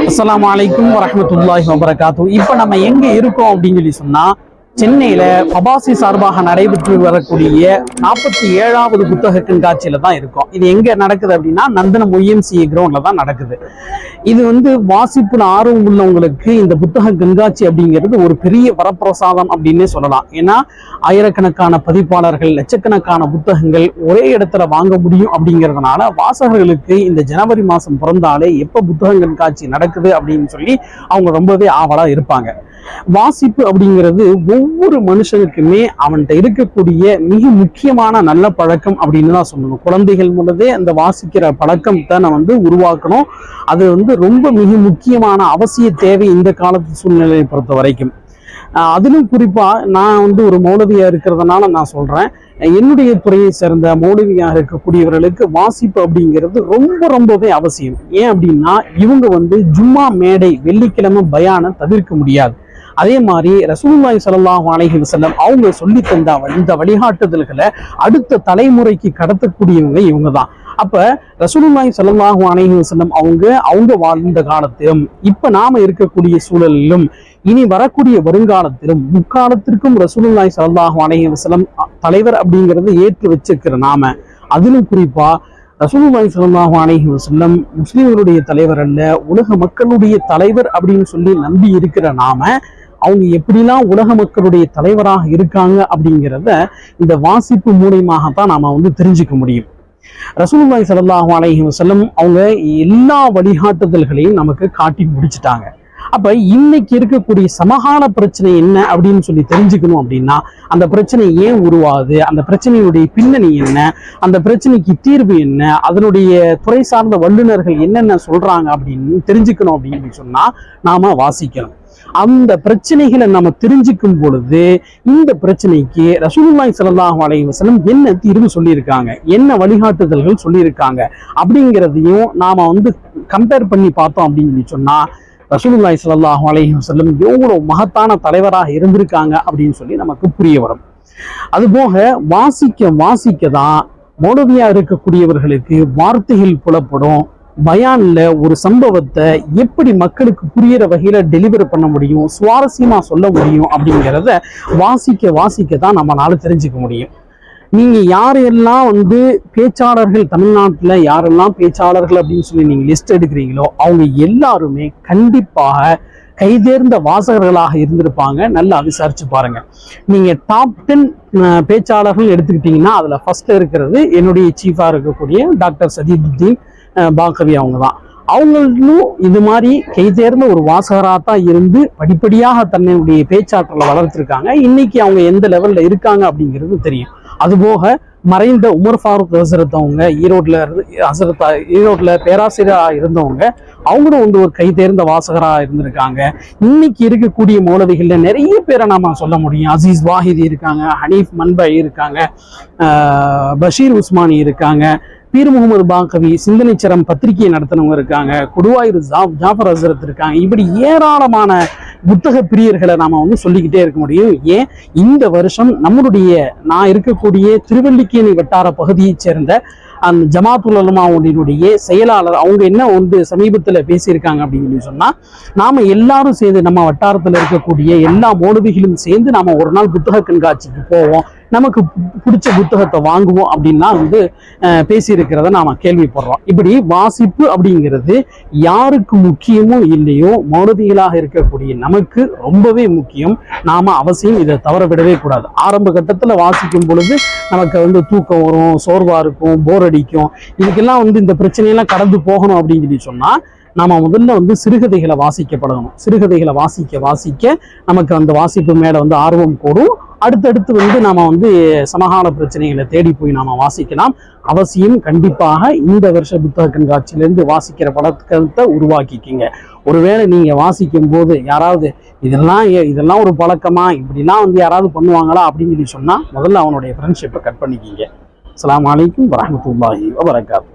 அஸ்லாம் அலைக்கும் வரஹ்மத்துல்லாஹி வபரகாத்து இப்போ நம்ம எங்க இருக்கோம் அப்படின்னு சொல்லி சொன்னா சென்னையில பபாசி சார்பாக நடைபெற்று வரக்கூடிய நாற்பத்தி ஏழாவது புத்தக கண்காட்சியில தான் இருக்கும். இது எங்க நடக்குது அப்படின்னா நந்தனம் ஒய்எம்சிஏ கிரவுண்ட்ல தான் நடக்குது. இது வந்து வாசிப்புல ஆர்வம் உள்ளவங்களுக்கு இந்த புத்தக கண்காட்சி அப்படிங்கிறது ஒரு பெரிய வரப்பிரசாதம் அப்படின்னே சொல்லலாம். ஏன்னா ஆயிரக்கணக்கான பதிப்பாளர்கள் லட்சக்கணக்கான புத்தகங்கள் ஒரே இடத்துல வாங்க முடியும் அப்படிங்கிறதுனால வாசகர்களுக்கு இந்த ஜனவரி மாதம் பிறந்தாலே எப்போ புத்தக கண்காட்சி நடக்குது அப்படின்னு சொல்லி அவங்க ரொம்பவே ஆவலா இருப்பாங்க. வாசிப்பு அப்படிங்கிறது ஒவ்வொரு மனுஷனுக்குமே அவன்கிட்ட இருக்கக்கூடிய மிக முக்கியமான நல்ல பழக்கம் அப்படின்னு தான் சொல்லணும். குழந்தைகள் முதலே அந்த வாசிக்கிற பழக்கத்தை நான் வந்து உருவாக்கணும். அது வந்து ரொம்ப மிக முக்கியமான அவசிய தேவை இந்த காலத்து சூழ்நிலையை பொறுத்த வரைக்கும். ஆஹ் அதிலும் குறிப்பா நான் வந்து ஒரு மௌலவியாக இருக்கிறதுனால நான் சொல்றேன். என்னுடைய துறையை சேர்ந்த மௌலவியாக இருக்கக்கூடியவர்களுக்கு வாசிப்பு அப்படிங்கிறது ரொம்ப ரொம்பவே அவசியம். ஏன் அப்படின்னா இவங்க வந்து ஜும்மா மேடை வெள்ளிக்கிழமை பயான தவிர்க்க முடியாது. அதே மாதிரி ரசூல்லாய் சல்லாஹ் அலைஹி வஸல்லம் அவங்க சொல்லி தந்த இந்த வழிகாட்டுதல்களை அடுத்த தலைமுறைக்கு கடத்தக்கூடியவங்க இவங்க தான் அப்ப ரசூலுல்லாஹி ஸல்லல்லாஹு அலைஹி செல்லம் அவங்க அவங்க வாழ்ந்த காலத்திலும் இப்ப நாம இருக்கக்கூடிய சூழலிலும் இனி வரக்கூடிய வருங்காலத்திலும் முக்காலத்திற்கும் ரசூலுல்லாய் ஸல்லல்லாஹு அலைஹி வஸல்லம் தலைவர் அப்படிங்கிறத ஏற்று வச்சிருக்கிற நாம அதிலும் குறிப்பா ரசூலுல்லாய் ஸல்லல்லாஹு அலைஹி செல்லம் முஸ்லீம்களுடைய தலைவர் அல்ல உலக மக்களுடைய தலைவர் அப்படின்னு சொல்லி நம்பி இருக்கிற நாம அவங்க எப்படிலாம் உலக மக்களுடைய தலைவராக இருக்காங்க அப்படிங்கிறத இந்த வாசிப்பு மூலியமாகத்தான் நாம வந்து தெரிஞ்சுக்க முடியும். ரசூலுல்லாஹி சல்லாஹூ அலஹி வசல்லம் அவங்க எல்லா வழிகாட்டுதல்களையும் நமக்கு காட்டி முடிச்சிட்டாங்க. அப்ப இன்னைக்கு இருக்கக்கூடிய சமகால பிரச்சனை என்ன அப்படின்னு சொல்லி தெரிஞ்சுக்கணும் அப்படின்னா அந்த பிரச்சனை ஏன் உருவாகுது? அந்த பிரச்சனையுடைய பின்னணி என்ன? அந்த பிரச்சனைக்கு தீர்வு என்ன? அதனுடைய துறை சார்ந்த வல்லுநர்கள் என்னென்ன சொல்றாங்க அப்படின்னு தெரிஞ்சுக்கணும் அப்படின்னு சொன்னா நாம வாசிக்கணும். அந்த பிரச்சனைகளை நம்ம தெரிஞ்சுக்கும் பொழுது இந்த பிரச்சனைக்கு ரசூலுல்லாஹி ஸல்லல்லாஹு அலைஹி வஸல்லம் என்ன தீர்வு சொல்லியிருக்காங்க? என்ன வழிகாட்டுதல்கள் சொல்லியிருக்காங்க? அப்படிங்கிறதையும் நாம வந்து கம்பேர் பண்ணி பார்த்தோம் அப்படின்னு சொல்லி சொன்னா ரசூலுல்லாஹி ஸல்லல்லாஹு அலைஹி வஸல்லம் எவ்வளவு மகத்தான தலைவராக இருந்திருக்காங்க அப்படின்னு சொல்லி நமக்கு புரிய வரும். அதுபோக வாசிக்க வாசிக்க தான் மௌலவியா இருக்கக்கூடியவர்களுக்கு வார்த்தைகள் புலப்படும். பயானில் ஒரு சம்பவத்தை எப்படி மக்களுக்கு புரியிற வகையில் டெலிவரி பண்ண முடியும் சுவாரஸ்யமாக சொல்ல முடியும் அப்படிங்கிறத வாசிக்க வாசிக்க தான் நம்மளால தெரிஞ்சுக்க முடியும். நீங்கள் யாரெல்லாம் வந்து பேச்சாளர்கள் தமிழ்நாட்டில் யாரெல்லாம் பேச்சாளர்கள் அப்படின்னு சொல்லி நீங்கள் லிஸ்ட் எடுக்கிறீங்களோ அவங்க எல்லாருமே கண்டிப்பாக கைதேர்ந்த வாசகர்களாக இருந்திருப்பாங்க. நல்லா விசாரிச்சு பாருங்க. நீங்க டாப் டென் பேச்சாளர்கள் எடுத்துக்கிட்டீங்கன்னா அதுல ஃபர்ஸ்ட் இருக்கிறது என்னுடைய சீஃபா இருக்கக்கூடிய டாக்டர் சதீதுத்தீன் அஹ், பாக்கவி அவங்க தான் அவங்களும் இது மாதிரி கைதேர்ந்த ஒரு வாசகராக தான் இருந்து படிப்படியாக தன்னுடைய பேச்சாற்றலை வளர்த்துருக்காங்க. இன்னைக்கு அவங்க எந்த லெவல்ல இருக்காங்க அப்படிங்கிறது தெரியும். அதுபோக மறைந்த உமர் ஃபாரூக் ஹசரத் ஈரோட்டில் ஈரோட்ல இருந்து ஹசரத் ஈரோட்ல பேராசிரியராக இருந்தவங்க அவங்களும் வந்து ஒரு கை தேர்ந்த வாசகராக இருந்திருக்காங்க. இன்னைக்கு இருக்கக்கூடிய மௌலவிகளில் நிறைய பேரை நாம சொல்ல முடியும். அசீஸ் வாஹிதி இருக்காங்க ஹனீஃப் மன்பை இருக்காங்க பஷீர் உஸ்மானி இருக்காங்க பீர் முகமது பாக்கவி சிந்தனைச்சரம் பத்திரிகையை நடத்தினவங்க இருக்காங்க குடுவாயூர் ஜா ஜாஃபர் ஹசரத் இருக்காங்க. இப்படி ஏராளமான புத்தக பிரியர்களை நாம் வந்து சொல்லிக்கிட்டே இருக்க முடியும். ஏன்? இந்த வருஷம் நம்மளுடைய நான் இருக்கக்கூடிய திருவல்லிக்கேணி வட்டார பகுதியைச் சேர்ந்த அந்த ஜமாத்துல் செயலாளர் அவங்க என்ன வந்து சமீபத்தில் பேசியிருக்காங்க அப்படின்னு சொல்லி சொன்னா நாம எல்லாரும் சேர்ந்து நம்ம வட்டாரத்தில் இருக்கக்கூடிய எல்லா மோடுவிகளும் சேர்ந்து நாம ஒரு நாள் புத்தக கண்காட்சிக்கு போவோம். நமக்கு பிடிச்ச புத்தகத்தை வாங்குவோம் அப்படின்லாம் வந்து பேசியிருக்கிறத நாம கேள்விப்படுறோம். இப்படி வாசிப்பு அப்படிங்கிறது யாருக்கு முக்கியமோ இல்லையோ மௌலவிகளாக இருக்கக்கூடிய நமக்கு ரொம்பவே முக்கியம். நாம அவசியம் இதை தவற விடவே கூடாது. ஆரம்ப கட்டத்தில் வாசிக்கும் பொழுது நமக்கு வந்து தூக்கம் வரும் சோர்வா இருக்கும் போர் அடிக்கும். இதுக்கெல்லாம் வந்து இந்த பிரச்சனையெல்லாம் கடந்து போகணும் அப்படின்னு சொல்லி சொன்னா நாம முதல்ல வந்து சிறுகதைகளை வாசிக்க பழகணும் சிறுகதைகளை வாசிக்க வாசிக்க நமக்கு அந்த வாசிப்பு மேல வந்து ஆர்வம் கூடும். அடுத்தடுத்து வந்து நாம் வந்து சமகால பிரச்சனைகளை தேடி போய் நாம் வாசிக்கலாம். அவசியம் கண்டிப்பாக இந்த வருஷ புத்தக கண்காட்சியிலேருந்து வாசிக்கிற பழக்கத்தை உருவாக்கிக்கிங்க. ஒருவேளை நீங்கள் வாசிக்கும் போது யாராவது இதெல்லாம் இதெல்லாம் ஒரு பழக்கமா இப்படிலாம் வந்து யாராவது பண்ணுவாங்களா அப்படின்னு சொல்லி சொன்னால் முதல்ல அவனுடைய ஃப்ரெண்ட்ஷிப்பை கட் பண்ணிக்கிங்க. அஸ்ஸலாமு வலைக்கம் வரஹ்மத்துல்லாஹி வபரகாத்து.